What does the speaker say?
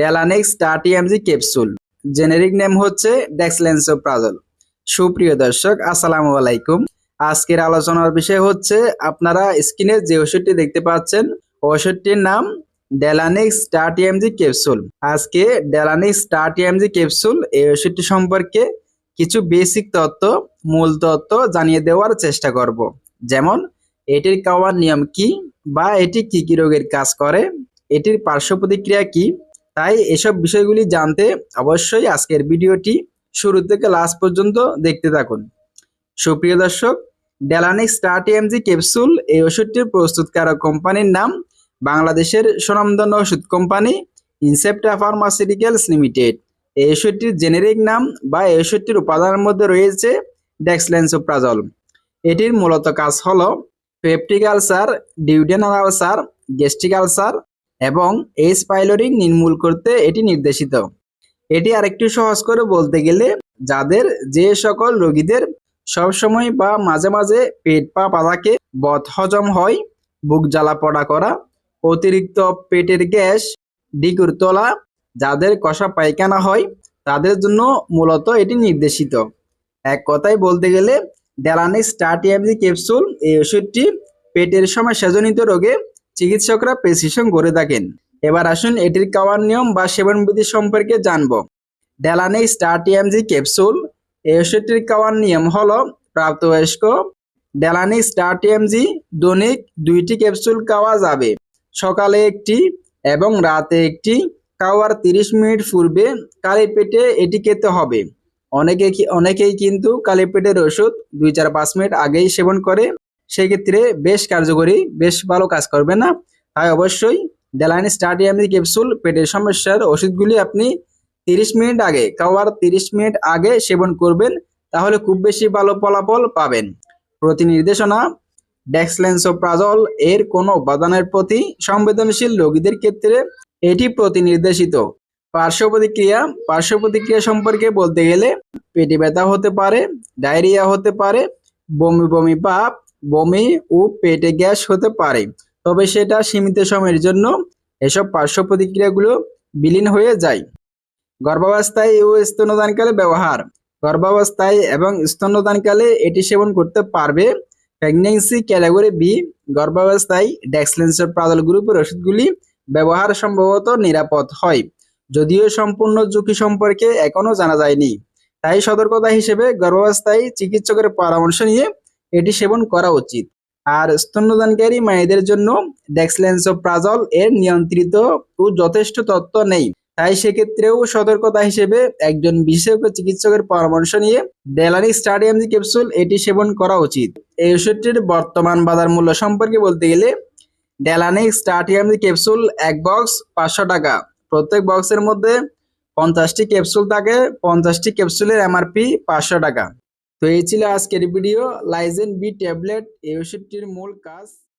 ডেলানিক্স thirty MG capsule generic name হচ্ছে dexlansoprazole সুপ্রিয় দর্শক, আসসালামু আলাইকুম। আজকের আলোচনার বিষয় হচ্ছে, আপনারা স্ক্রিনে যে ওষুধটি দেখতে পাচ্ছেন, ওষুধটির নাম ডেলানিক্স টার্টি এমজি ক্যাপসুল আজকে ডেলানিক্স টার্টি এমজি ক্যাপসুল এই ওষুধটি সম্পর্কে কিছু বেসিক তত্ত্ব, মূল তত্ত্ব জানিয়ে দেওয়ার চেষ্টা করব। যেমন, এটির খাওয়ার নিয়ম কি বা এটি কি কি রোগের কাজ করে, এটির পার্শ্ব প্রতিক্রিয়া কি তাই এসব বিষয়গুলি জানতে অবশ্যই আজকের ভিডিওটি শুরু থেকে লাস্ট পর্যন্ত দেখতে থাকুন। সুপ্রিয় দর্শক ডেলানিক্স টার্টি ক্যাপসুল এই ওষুধটির প্রস্তুতকারক কোম্পানির নাম বাংলাদেশের সুনামধন্য ওষুধ কোম্পানি ইনসেপ্টা ফার্মাসিউটিক্যালস লিমিটেড এই ওষুধটির জেনেরিক নাম বা এই ওষুধটির উপাদানের মধ্যে রয়েছে ডেক্সলেন্সোপ্রাজল এটির মূলত কাজ হলো peptic ulcer duodenal ulcer gastric ulcer এবং এইচ পাইলোরি নির্মূল করতে এটি নির্দেশিত। এটি আরেকটু সহজ করে বলতে গেলে যাদের যে সকল রোগীদের সবসময় বা মাঝে মাঝে পেট পা পাতাকে বদ হজম হয়, বুক জ্বালা পড়া করা, অতিরিক্ত পেটের গ্যাস, ডিকুর তোলা, যাদের কষা পায়খানা হয়, তাদের জন্য মূলত এটি নির্দেশিত। এক কথায় বলতে গেলে ডেলানিক্স স্টার্টিএমজি ক্যাপসুল এই ওষুধটি পেটের সময় সেজনিত রোগে চিকিৎসকরা প্রেসক্রিপশন করে থাকেন। এবার আসুন এটির খাওয়ার নিয়ম বা সেবনবিধি সম্পর্কে জানব। ডেলানিক্স স্টার্টিএমজি ক্যাপসুল এই ওষুধটির খাওয়ার নিয়ম হল প্রাপ্তবয়স্ক। ডেলানিক্স স্টার্টিএমজি দৈনিক দুইটি ক্যাপসুল খাওয়া যাবে। সকালে একটি এবং রাতে একটি। খাওয়ার তিরিশ মিনিট পূর্বে কালি পেটে এটি খেতে হবে। অনেকে অনেকেই কিন্তু কালি পেটের ওষুধ দুই চার পাঁচ মিনিট আগেই সেবন করে। সেক্ষেত্রে বেশ কার্যকরী, বেশ ভালো কাজ করবে না। তাই অবশ্যই ডেলাইন স্টাডিয়ামি ক্যাপসুল, পেটের সমস্যার ওষুধগুলি আপনি তিরিশ মিনিট আগে, খাওয়ার তিরিশ মিনিট আগে সেবন করবেন, তাহলে খুব বেশি ভালো ফলাফল পাবেন। প্রতি নির্দেশনা ডেক্সলেন্সোপ্রাজল এর কোনো উপাদানের প্রতি সংবেদনশীল রোগীদের ক্ষেত্রে এটি প্রতি নির্দেশিত। পার্শ্ব প্রতিক্রিয়া পার্শ্ব প্রতিক্রিয়া সম্পর্কে বলতে গেলে পেটে ব্যথা হতে পারে, ডায়রিয়া হতে পারে, বমি বমি ভাব বমি ও পেটে গ্যাস হতে পারে, তবে সেটা সীমিত সময়ের জন্য এসব পার্শ্ব প্রতিক্রিয়াগুলো বিলীন হয়ে যায়। গর্ভাবস্থায় ও স্তন্যদানকালে ব্যবহার। গর্ভাবস্থায় এবং স্তন্যদানকালে এটি সেবন করতে পারবে প্রেগনেন্সি ক্যাটাগরি বি। গর্ভাবস্থায় ডেক্সলেন্সের প্রাদল গ্রুপের ওষুধগুলি ব্যবহার সম্ভবত নিরাপদ হয়, যদিও সম্পূর্ণ ঝুঁকি সম্পর্কে এখনও জানা যায়নি। তাই সতর্কতা হিসেবে গর্ভাবস্থায় চিকিৎসকের পরামর্শ নিয়ে এটি সেবন করা উচিত। আর স্তন্যদানকারী মায়েদের জন্য ডেক্সলেন্সোপ্রাজল এর নিয়ন্ত্রিত ও যথেষ্ট তথ্য নেই। তাই সেক্ষেত্রেও সতর্কতা হিসেবে একজন বিশেষজ্ঞ চিকিৎসকের পরামর্শ নিয়ে ডেলানি স্টাডিয়ামজি ক্যাপসুল এটি সেবন করা উচিত। এই ওষুধটির বর্তমান বাজার মূল্য সম্পর্কে বলতে গেলে ডেলানিক স্টার্টিয়ামজি ক্যাপসুল এক বক্স পাঁচশো টাকা। প্রত্যেক বক্সের মধ্যে পঞ্চাশটি ক্যাপসুল থাকে, পঞ্চাশটি ক্যাপসুলের এমআরপি পাঁচশো টাকা। তো এই ছিল আজকের ভিডিও লাইজেন বি ট্যাবলেট এই ওষুধটির মূল কাজ।